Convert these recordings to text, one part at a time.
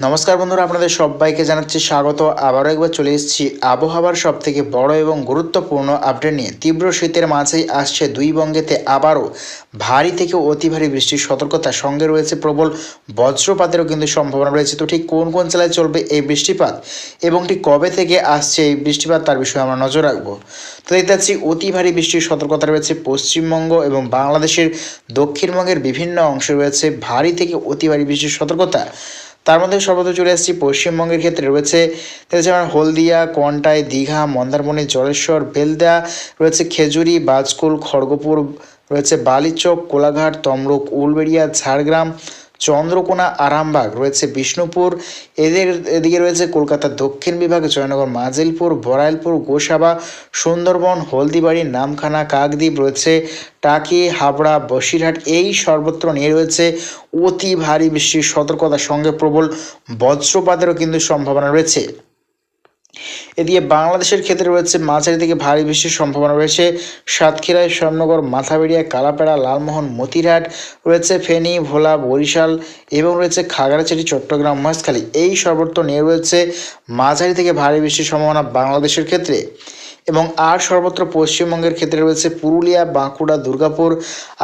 নমস্কার বন্ধুরা, আপনাদের সবাইকে জানাচ্ছি স্বাগত। আবারও একবার চলে এসেছি আবহাওয়ার সব থেকে বড় এবং গুরুত্বপূর্ণ আপডেট নিয়ে। তীব্র শীতের মাঝেই আসছে দুই বঙ্গেতে আবারও ভারী থেকে অতি ভারী বৃষ্টির সতর্কতা। সঙ্গে রয়েছে প্রবল বজ্রপাতেরও কিন্তু সম্ভাবনা রয়েছে। তো ঠিক কোন কোন জেলায় চলবে এই বৃষ্টিপাত এবং ঠিক কবে থেকে আসছে এই বৃষ্টিপাত তার বিষয়ে আমরা নজর রাখব। তো দেখতে পাচ্ছি অতি ভারী বৃষ্টির সতর্কতা রয়েছে পশ্চিমবঙ্গ এবং বাংলাদেশের দক্ষিণবঙ্গের বিভিন্ন অংশে রয়েছে ভারী থেকে অতি ভারী বৃষ্টির সতর্কতা। তার মধ্যে সর্বত্র চলে আসছি। পশ্চিমবঙ্গের ক্ষেত্রে রয়েছে যেমন হলদিয়া, কোয়ান্টাই, দীঘা, মন্দারমণি, জলেশ্বর, বেলদা, রয়েছে খেজুরি, বাজকুল, খড়গপুর, রয়েছে বালিচক, কোলাঘাট তমরুক উলবেড়িয়া, ঝাড়গ্রাম চন্দ্রকোনা, আরামবাগ রয়েছে বিষ্ণুপুর, এদের এদিকে রয়েছে কলকাতার দক্ষিণ বিভাগ, জয়নগর, মাজিলপুর বরাইলপুর গোসাবা, সুন্দরবন, হলদিবাড়ি, নামখানা, কাকদ্বীপ রয়েছে, টাকি, হাবড়া, বসিরহাট, এই সর্বত্র নিয়ে রয়েছে অতি ভারী বৃষ্টির সতর্কতার সঙ্গে প্রবল বজ্রপাতেরও কিন্তু সম্ভাবনা রয়েছে। এদিকে বাংলাদেশের ক্ষেত্রে রয়েছে মাঝারি থেকে ভারী বৃষ্টির সম্ভাবনা রয়েছে। সাতক্ষীরায় শ্যামনগর মাথাবেড়িয়া, কালাপেড়া, লালমোহন, মতিরহাট, রয়েছে ফেনী, ভোলা, বরিশাল এবং রয়েছে খাগড়াছড়ি, চট্টগ্রাম মহেশখালী এই সর্বত্র নিয়ে রয়েছে মাঝারি থেকে ভারী বৃষ্টির সম্ভাবনা বাংলাদেশের ক্ষেত্রে। এবং আর সর্বত্র পশ্চিমবঙ্গের ক্ষেত্রে রয়েছে পুরুলিয়া বাঁকুড়া দুর্গাপুর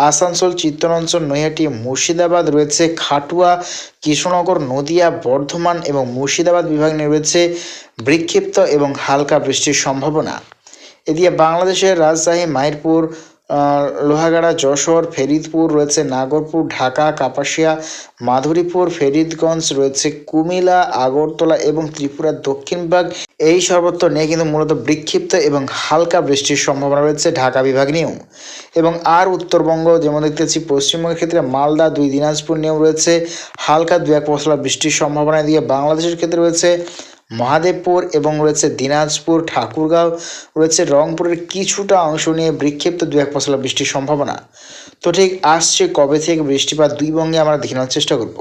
আসানসোল চিত্তরঞ্চল নৈহাটি মুর্শিদাবাদ রয়েছে খাটুয়া কৃষ্ণনগর নদিয়া বর্ধমান এবং মুর্শিদাবাদ বিভাগ নিয়ে রয়েছে বিক্ষিপ্ত এবং হালকা বৃষ্টির সম্ভাবনা। এদিকে বাংলাদেশের রাজশাহী মাইরপুর আহ, লোহাগাড়া যশোর ফেরিদপুর রয়েছে নাগরপুর ঢাকা কাপাসিয়া মাধুরীপুর ফেরিদগঞ্জ রয়েছে কুমিল্লা আগরতলা এবং ত্রিপুরার দক্ষিণ বিভাগ এই সর্বত্র নিয়ে কিন্তু মূলত বিক্ষিপ্ত এবং হালকা বৃষ্টির সম্ভাবনা রয়েছে ঢাকা বিভাগ নিয়েও এবং আর উত্তরবঙ্গ যেমন দেখতেছি, পশ্চিমবঙ্গের ক্ষেত্রে মালদা, দুই দিনাজপুর নিয়েও রয়েছে। হালকা দু, এক পশলা বৃষ্টির সম্ভাবনা দিয়ে বাংলাদেশের ক্ষেত্রে রয়েছে মহাদেবপুর এবং রয়েছে দিনাজপুর, ঠাকুরগাঁও রয়েছে। রংপুরের কিছুটা অংশ নিয়ে বিক্ষিপ্ত দু, এক পশলা বৃষ্টির সম্ভাবনা। তো ঠিক আসছে কবে থেকে বৃষ্টিপাত দুই বঙ্গে আমরা দেখে নেওয়ার চেষ্টা করব।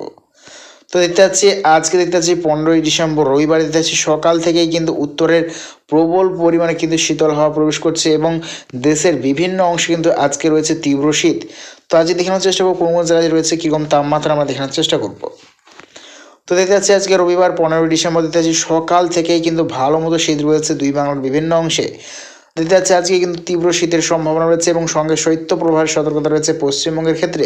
তো দেখতে পাচ্ছি, আজকে দেখতে পাচ্ছি পনেরোই ডিসেম্বর, রবিবার দেখতে পাচ্ছি সকাল থেকেই কিন্তু উত্তরের প্রবল পরিমাণে কিন্তু শীতল হাওয়া প্রবেশ করছে এবং দেশের বিভিন্ন অংশে কিন্তু আজকে রয়েছে তীব্র শীত। তো আজকে দেখানোর চেষ্টা করব, কোন জায়গায় রয়েছে, কীরকম তাপমাত্রা আমরা দেখানোর চেষ্টা করব। তো দেখতে পাচ্ছি আজকে রবিবার, পনেরোই ডিসেম্বর, দেখতে পাচ্ছি সকাল থেকেই কিন্তু ভালো মতো শীত রয়েছে দুই বাংলার বিভিন্ন অংশে। দেখতে যাচ্ছে, আজকে কিন্তু তীব্র শীতের সম্ভাবনা রয়েছে এবং সঙ্গে শৈত্য প্রবাহের সতর্কতা রয়েছে পশ্চিমবঙ্গের ক্ষেত্রে।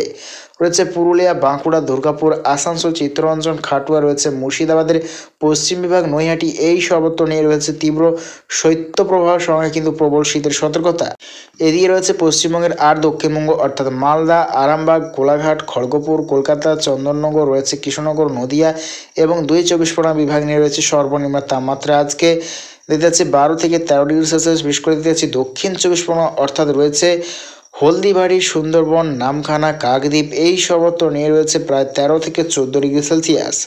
রয়েছে পুরুলিয়া, বাঁকুড়া, দুর্গাপুর, আসানসোল, চিত্তরঞ্জন, খাটুয়া রয়েছে, মুর্শিদাবাদের পশ্চিম বিভাগ, নৈহাটি, এই সর্বত্র নিয়ে রয়েছে তীব্র শৈত্য প্রবাহের সঙ্গে কিন্তু প্রবল শীতের সতর্কতা। এদিকে রয়েছে পশ্চিমবঙ্গের আর দক্ষিণবঙ্গ, অর্থাৎ মালদা, আরামবাগ কোলাঘাট খড়গপুর, কলকাতা, চন্দননগর, রয়েছে কৃষ্ণনগর, নদিয়া এবং দুই চব্বিশ পরগনা বিভাগ নিয়ে রয়েছে সর্বনিম্ন তাপমাত্রা। আজকে দেখতে যাচ্ছি বারো থেকে তেরো ডিগ্রি সেলসিয়াস, বিশেষ করে দেখতে যাচ্ছি দক্ষিণ চব্বিশ পরগনা, অর্থাৎ রয়েছে হলদিবাড়ি, সুন্দরবন, নামখানা, কাকদ্বীপ, এই সর্বত্র নিয়ে রয়েছে প্রায় তেরো থেকে চোদ্দ ডিগ্রি সেলসিয়াস।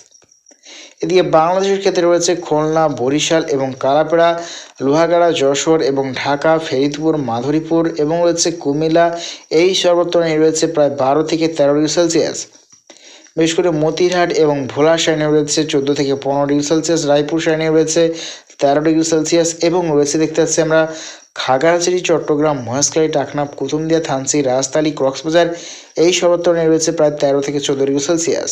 এদিকে বাংলাদেশের ক্ষেত্রে রয়েছে খুলনা, বরিশাল এবং কালাপাড়া, লোহাগাড়া, যশোর এবং ঢাকা, ফেরিদপুর, মাধুরীপুর এবং রয়েছে কুমিল্লা, এই সর্বত্র নিয়ে রয়েছে প্রায় বারো থেকে তেরো ডিগ্রি সেলসিয়াস। বিশেষ করে মতিরহাট এবং ভোলা সাইনে রয়েছে চোদ্দ থেকে পনেরো ডিগ্রি সেলসিয়াস, রায়পুর সাইনে রয়েছে তেরো ডিগ্রি সেলসিয়াস এবং রয়েছে দেখতে পাচ্ছি আমরা খাগড়াছড়ি, চট্টগ্রাম, মহেশখালী টাকনাফ কুতুমদিয়া থানসি রাজতালি, কক্সবাজার এই সর্বত্র নিয়ে রয়েছে প্রায় তেরো থেকে চোদ্দ ডিগ্রি সেলসিয়াস।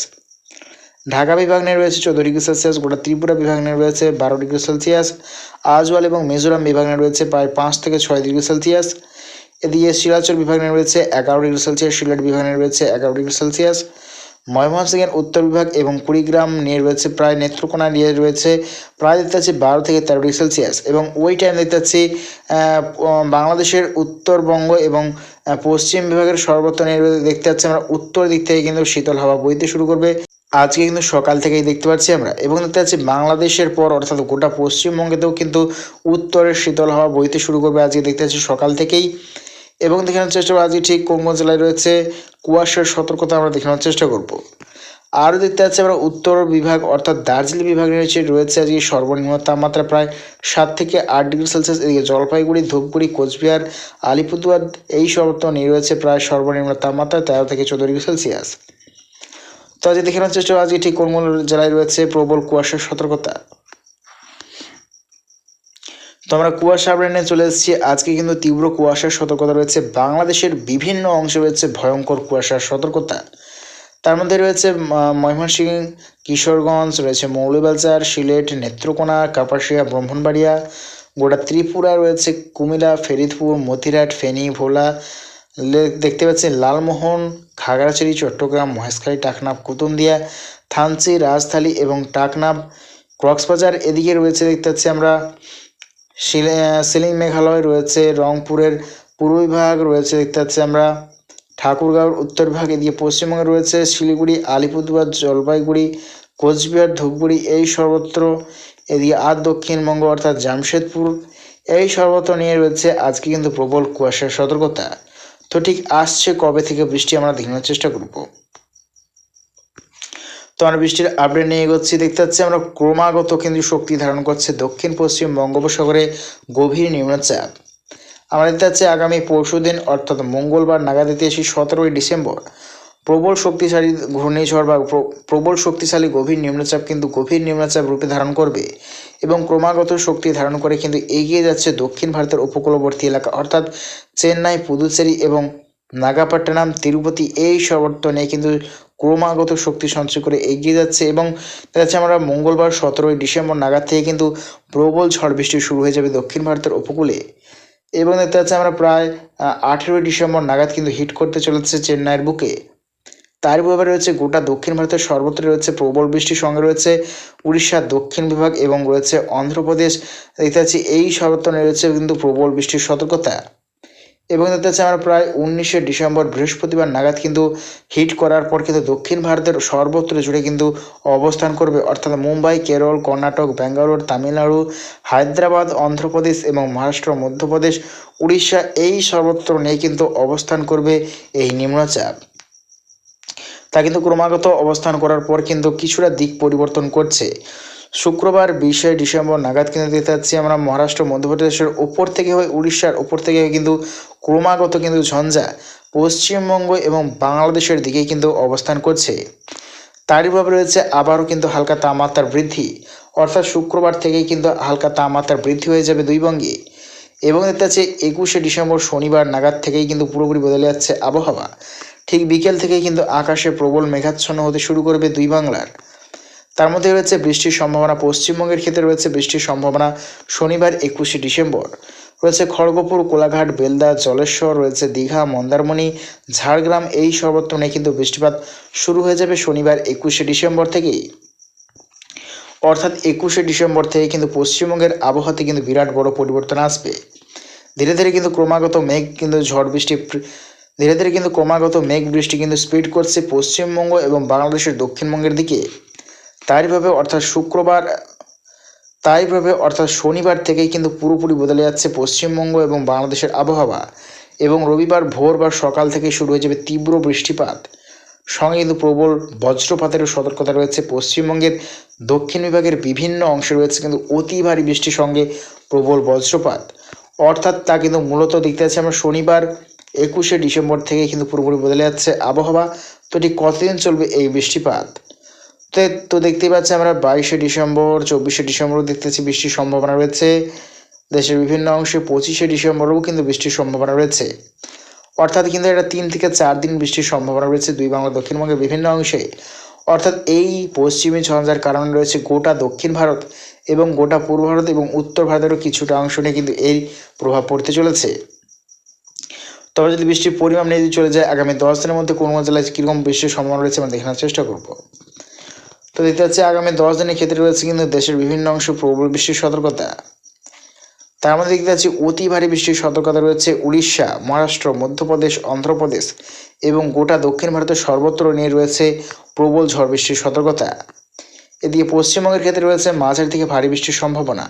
ঢাকা বিভাগ নিয়ে রয়েছে চোদ্দ ডিগ্রি সেলসিয়াস, গোটা ত্রিপুরা বিভাগ নিয়ে রয়েছে বারো ডিগ্রি সেলসিয়াস, আজওয়াল এবং মিজোরাম বিভাগ নিয়ে রয়েছে প্রায় পাঁচ থেকে ছয় ডিগ্রি সেলসিয়াস। এদিকে শিলাচর বিভাগ নিয়ে রয়েছে এগারো ডিগ্রি সেলসিয়াস, সিলেট বিভাগ নিয়ে রয়েছে এগারো ডিগ্রি সেলসিয়াস। ময়মনসিংহের উত্তর বিভাগ এবং কুড়িগ্রাম নিয়ে রয়েছে প্রায় নেত্রকোনা নিয়ে রয়েছে প্রায় দেখতে পাচ্ছি বারো থেকে তেরো ডিগ্রি সেলসিয়াস এবং ওই টাইম দেখতে পাচ্ছি বাংলাদেশের উত্তরবঙ্গ এবং পশ্চিম বিভাগের সর্বত্র নিয়ে দেখতে পাচ্ছি আমরা উত্তর দিক থেকে কিন্তু শীতল হাওয়া বইতে শুরু করবে। আজকে কিন্তু সকাল থেকেই দেখতে পাচ্ছি আমরা এবং দেখতে পাচ্ছি বাংলাদেশের পর অর্থাৎ গোটা পশ্চিমবঙ্গেতেও কিন্তু উত্তরের শীতল হাওয়া বইতে শুরু করবে আজকে দেখতে পাচ্ছি সকাল থেকেই। এবং দেখানোর চেষ্টা করব, আজকে ঠিক কোন কোন জেলায় রয়েছে, কুয়াশার সতর্কতা আমরা দেখানোর চেষ্টা করব। আরও দেখতে পাচ্ছি আমরা উত্তর বিভাগ অর্থাৎ দার্জিলিং বিভাগ রয়েছে রয়েছে আজকে সর্বনিম্ন তাপমাত্রা প্রায় সাত থেকে আট ডিগ্রি সেলসিয়াস। এদিকে জলপাইগুড়ি, ধূপগুড়ি, কোচবিহার, আলিপুরদুয়ার, এই সর্বত্র নিয়ে রয়েছে প্রায় সর্বনিম্ন তাপমাত্রা তেরো থেকে চোদ্দ ডিগ্রি সেলসিয়াস। তো আজকে দেখে নেওয়ার চেষ্টা করব, আজকে ঠিক কোন কোন জেলায় রয়েছে প্রবল কুয়াশার সতর্কতা। তো আমরা কুয়াশা নিয়ে চলে এসেছি। আজকে কিন্তু তীব্র কুয়াশার সতর্কতা রয়েছে। বাংলাদেশের বিভিন্ন অংশে রয়েছে ভয়ঙ্কর কুয়াশার সতর্কতা। তার মধ্যে রয়েছে ম- ময়মনসিংহ, কিশোরগঞ্জ, রয়েছে মৌলবাজার সিলেট, নেত্রকোনা, কাপাসিয়া, ব্রাহ্মণবাড়িয়া, গোটা ত্রিপুরা রয়েছে, কুমিল্লা, ফেরিদপুর মতিরাট ফেনী, ভোলা দেখতে পাচ্ছি লালমোহন খাগড়াছড়ি চট্টগ্রাম, মহেশখালী টাকনাফ কুতুমদিয়া থানচি, রাজধানী এবং টাকনাফ কক্সবাজার। এদিকে রয়েছে দেখতে পাচ্ছি আমরা সিলিং মেঘালয় রয়েছে, রংপুরের পূর্ব বিভাগ রয়েছে, দেখতে পাচ্ছি আমরা ঠাকুরগাঁওর উত্তর বিভাগ এদিকে পশ্চিমবঙ্গে রয়েছে শিলিগুড়ি, আলিপুরদুয়ার, জলপাইগুড়ি, কোচবিহার, ধূপগুড়ি, এই সর্বত্র, এদিকে আর দক্ষিণবঙ্গ অর্থাৎ জামশেদপুর, এই সর্বত্র নিয়ে রয়েছে আজকে কিন্তু প্রবল কুয়াশার সতর্কতা। তো ঠিক আসছে কবে থেকে বৃষ্টি আমরা দেখানোর চেষ্টা করব। তো আমরা বৃষ্টির আপডেট নিয়ে এগোচ্ছি। দেখতে পাচ্ছি আমরা ক্রমাগত কিন্তু শক্তি ধারণ করছে দক্ষিণ, পশ্চিম বঙ্গোপসাগরে গভীর নিম্নচাপ। আমরা দেখতে পাচ্ছি আগামী পরশুদিন অর্থাৎ মঙ্গলবার নাগাদ দিতে এসে সতেরোই ডিসেম্বর। প্রবল শক্তিশালী ঘূর্ণিঝড় বা প্রবল শক্তিশালী গভীর নিম্নচাপ কিন্তু গভীর নিম্নচাপ রূপে ধারণ করবে এবং ক্রমাগত শক্তি ধারণ করে কিন্তু এগিয়ে যাচ্ছে দক্ষিণ ভারতের উপকূলবর্তী এলাকা, অর্থাৎ চেন্নাই, পুদুচেরি এবং নাগাপট্টনম, তিরুপতি এই নিয়ে কিন্তু ক্রমাগত শক্তি সঞ্চয় করে এগিয়ে যাচ্ছে এবং দেখা যাচ্ছে আমরা মঙ্গলবার সতেরোই ডিসেম্বর নাগাদ থেকে কিন্তু প্রবল ঝড় বৃষ্টি শুরু হয়ে যাবে দক্ষিণ ভারতের উপকূলে। এবং দেখতে পাচ্ছি আমরা প্রায় আঠেরোই ডিসেম্বর নাগাদ কিন্তু হিট করতে চলেছে চেন্নাইয়ের বুকে। তার প্রভাবে রয়েছে গোটা দক্ষিণ ভারতের সর্বত্র রয়েছে প্রবল বৃষ্টির সঙ্গে রয়েছে উড়িষ্যার দক্ষিণ বিভাগ এবং রয়েছে অন্ধ্রপ্রদেশ। দেখতে পাচ্ছি এই সর্বত্র রয়েছে কিন্তু প্রবল বৃষ্টির সতর্কতা। এবং দেখতে পাচ্ছি আমরা প্রায় উনিশে ডিসেম্বর বৃহস্পতিবার নাগাদ কিন্তু হিট করার পর কিন্তু দক্ষিণ ভারতের সর্বত্র জুড়ে কিন্তু অবস্থান করবে। অর্থাৎ মুম্বাই, কেরল, কর্ণাটক, ব্যাঙ্গালোর, তামিলনাড়ু, হায়দ্রাবাদ, অন্ধ্রপ্রদেশ এবং মহারাষ্ট্র, মধ্যপ্রদেশ, উড়িষ্যা এই সর্বত্র নিয়ে কিন্তু অবস্থান করবে এই নিম্নচাপ। তা কিন্তু ক্রমাগত অবস্থান করার পর কিন্তু কিছুটা দিক পরিবর্তন করছে। শুক্রবার বিশে ডিসেম্বর নাগাদ কিন্তু দেখতে পাচ্ছি আমরা মহারাষ্ট্র, মধ্যপ্রদেশের ওপর থেকে হয়ে উড়িষ্যার ওপর থেকে হয়ে কিন্তু ক্রমাগত কিন্তু ঝঞ্ঝা পশ্চিমবঙ্গ এবং বাংলাদেশের দিকেই কিন্তু অবস্থান করছে। তারই প্রভাবে রয়েছে আবারও কিন্তু হালকা তাপমাত্রার বৃদ্ধি। অর্থাৎ শুক্রবার থেকেই কিন্তু হালকা তাপমাত্রার বৃদ্ধি হয়ে যাবে দুই বঙ্গে। এবং দেখতে পাচ্ছি একুশে ডিসেম্বর শনিবার নাগাদ থেকেই কিন্তু পুরোপুরি বদলে যাচ্ছে আবহাওয়া। ঠিক বিকেল থেকেই কিন্তু আকাশে প্রবল মেঘাচ্ছন্ন হতে শুরু করবে দুই বাংলার। তার মধ্যে রয়েছে বৃষ্টির সম্ভাবনা, পশ্চিমবঙ্গের ক্ষেত্রে রয়েছে বৃষ্টির সম্ভাবনা শনিবার একুশে ডিসেম্বর। রয়েছে খড়গপুর, কোলাঘাট, বেলদা, জলেশ্বর, রয়েছে দীঘা, মন্দারমণি, ঝাড়গ্রাম, এই সর্বত্র নিয়ে কিন্তু বৃষ্টিপাত শুরু হয়ে যাবে শনিবার একুশে ডিসেম্বর থেকেই। অর্থাৎ একুশে ডিসেম্বর থেকে কিন্তু পশ্চিমবঙ্গের আবহাওয়াতে কিন্তু বিরাট বড় পরিবর্তন আসবে। ধীরে ধীরে কিন্তু ক্রমাগত মেঘ কিন্তু ঝড় বৃষ্টি ধীরে ধীরে কিন্তু ক্রমাগত মেঘ বৃষ্টি কিন্তু স্পিড করছে পশ্চিমবঙ্গ এবং বাংলাদেশের দক্ষিণবঙ্গের দিকে। তাইভাবে অর্থাৎ শুক্রবার তাইভাবে অর্থাৎ শনিবার থেকেই কিন্তু পুরোপুরি বদলে যাচ্ছে পশ্চিমবঙ্গ এবং বাংলাদেশের আবহাওয়া এবং রবিবার ভোর বা সকাল থেকে শুরু হয়ে যাবে তীব্র বৃষ্টিপাত। সঙ্গে কিন্তু প্রবল বজ্রপাতেরও সতর্কতা রয়েছে পশ্চিমবঙ্গের। দক্ষিণ বিভাগের বিভিন্ন অংশে রয়েছে কিন্তু অতি ভারী বৃষ্টির সঙ্গে প্রবল বজ্রপাত। অর্থাৎ তা কিন্তু মূলত দেখতে পাচ্ছি আমরা শনিবার, একুশে ডিসেম্বর থেকে কিন্তু পুরোপুরি বদলে যাচ্ছে আবহাওয়া। তো ঠিক কতদিন চলবে এই বৃষ্টিপাত? তো দেখতেই পাচ্ছি আমরা বাইশে ডিসেম্বর, চব্বিশে ডিসেম্বরও দেখতেছি বৃষ্টির সম্ভাবনা রয়েছে। দেশের বিভিন্ন অংশে পঁচিশে ডিসেম্বরেও কিন্তু বৃষ্টির সম্ভাবনা রয়েছে। অর্থাৎ কিন্তু এটা তিন থেকে চার দিন বৃষ্টির সম্ভাবনা রয়েছে দুই বাংলা দক্ষিণবঙ্গের বিভিন্ন অংশে। অর্থাৎ এই পশ্চিমী ঝঞ্ঝার কারণে রয়েছে গোটা দক্ষিণ ভারত এবং গোটা পূর্ব ভারত এবং উত্তর ভারতেরও কিছুটা অংশ নিয়ে কিন্তু এই প্রভাব পড়তে চলেছে। তবে যদি বৃষ্টির পরিমাণ নিয়ে চলে যায়, আগামী দশ দিনের মধ্যে কোন জেলায় কীরকম বৃষ্টির সম্ভাবনা রয়েছে আমরা দেখানোর চেষ্টা করব। তো দেখতে পাচ্ছি আগামী দশ দিনের ক্ষেত্রে রয়েছে কিন্তু দেশের বিভিন্ন অংশে প্রবল বৃষ্টির সতর্কতা। তার মধ্যে দেখতে পাচ্ছি অতি ভারী বৃষ্টির সতর্কতা রয়েছে উড়িষ্যা, মহারাষ্ট্র, মধ্যপ্রদেশ, অন্ধ্রপ্রদেশ এবং গোটা দক্ষিণ ভারতের সর্বত্র নিয়ে রয়েছে প্রবল ঝড় বৃষ্টির সতর্কতা। এদিকে পশ্চিমবঙ্গের ক্ষেত্রে রয়েছে মাঝের থেকে ভারী বৃষ্টির সম্ভাবনা।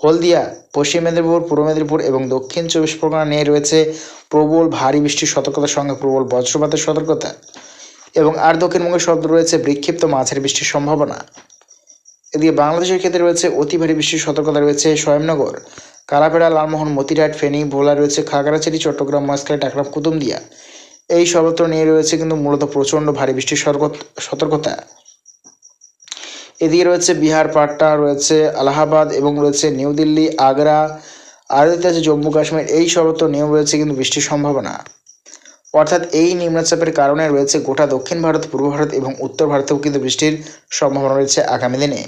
হলদিয়া, পশ্চিম মেদিনীপুর, পূর্ব মেদিনীপুর এবং দক্ষিণ চব্বিশ পরগনা নিয়ে রয়েছে প্রবল ভারী বৃষ্টির সতর্কতার সঙ্গে প্রবল বজ্রপাতের সতর্কতা। এবং আর দক্ষিণবঙ্গের শব্দ রয়েছে বিক্ষিপ্ত মাঝারি বৃষ্টির সম্ভাবনা। এদিকে বাংলাদেশের ক্ষেত্রে রয়েছে অতি ভারী বৃষ্টির সতর্কতা রয়েছে স্বয়ংনগর। কালাপেড়া, লালমোহন মতিরাট ফেনী, ভোলা রয়েছে খাগড়াছড়ি, চট্টগ্রাম মহেশখালী টাকরাম কুতুমদিয়া এই সর্বত্র নিয়ে রয়েছে কিন্তু মূলত প্রচণ্ড ভারী বৃষ্টির সতর্কতা। এদিকে রয়েছে বিহার, পাটনা, রয়েছে আলাহাবাদ এবং রয়েছে নিউ দিল্লি, আগ্রা আর আছে জম্মু কাশ্মীর এই সর্বত্র নিয়ম রয়েছে কিন্তু বৃষ্টির সম্ভাবনা। অর্থাৎ এই নিম্নচাপের কারণে রয়েছে গোটা দক্ষিণ ভারত, পূর্ব ভারত এবং উত্তর ভারতেও কিন্তু বৃষ্টির সম্ভাবনা রয়েছে আগামী দিনে।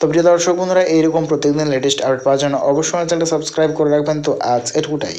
তো প্রিয় দর্শক বন্ধুরা, এইরকম প্রত্যেকদিন লেটেস্ট আপডেট পাওয়ার জন্য অবশ্যই চ্যানেলটা সাবস্ক্রাইব করে রাখবেন। তো আজ এটুকুটাই।